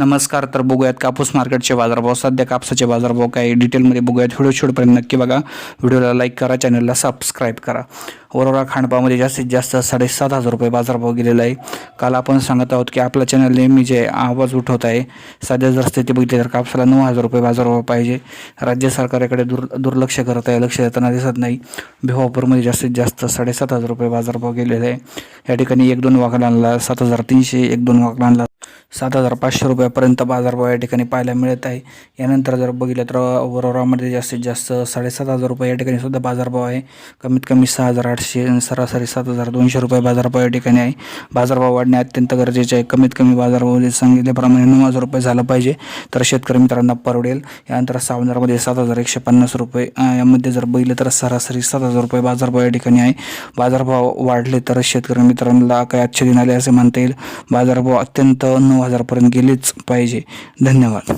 नमस्कार तर बघूयात कापूस मार्केटचे बाजारभाव. सध्या कापसाचे बाजारभाव काय डिटेलमध्ये बघूयात. व्हिडिओ शेवटपर्यंत नक्की बघा. व्हिडिओला लाईक करा चॅनलला सबस्क्राईब करा. वरोरा खांडपामध्ये जास्तीत जास्त साडेसात हजार रुपये बाजारभाव गेलेला आहे. काल आपण सांगत आहोत की आपला चॅनल नेहमी जे आवाज उठवत आहे सध्या जर स्थिती बघितली तर कापसाला नऊ हजार रुपये बाजारभाव पाहिजे. राज्य सरकारकडे दुर् दुर्लक्ष करत आहे लक्ष देताना दिसत नाही. भिवापूरमध्ये जास्तीत जास्त साडेसात हजार रुपये बाजारभाव गेलेले आहे. या ठिकाणी एक दोन वाकलांना सात हजार तीनशे एक दोन वाकलांना सात हजार पाचशे रुपयापर्यंत बाजारभाव या ठिकाणी पाहायला मिळत आहे. यानंतर जर बघितलं तर वरोरामध्ये जास्तीत जास्त साडेसात हजार रुपये या ठिकाणी सुद्धा बाजारभाव आहे. कमीत कमी सहा हजार आठशे सरासरी सात हजार दोनशे रुपये बाजारभाव या ठिकाणी आहे. बाजारभाव वाढणे अत्यंत गरजेचे आहे. कमीत कमी बाजारभाव सांगितल्याप्रमाणे नऊ हजार रुपये झालं पाहिजे तर शेतकरी मित्रांना परवडेल. यानंतर सावंदरमध्ये सात हजार एकशे पन्नास रुपये यामध्ये जर बघितलं तर सरासरी सात हजार रुपये बाजारभाव या ठिकाणी आहे. बाजारभाव वाढले तर शेतकरी मित्रांना काही आजचे दिन आले असे म्हणता येईल. बाजारभाव अत्यंत नऊ हजारपर्यंत गेलेच पाहिजे. धन्यवाद.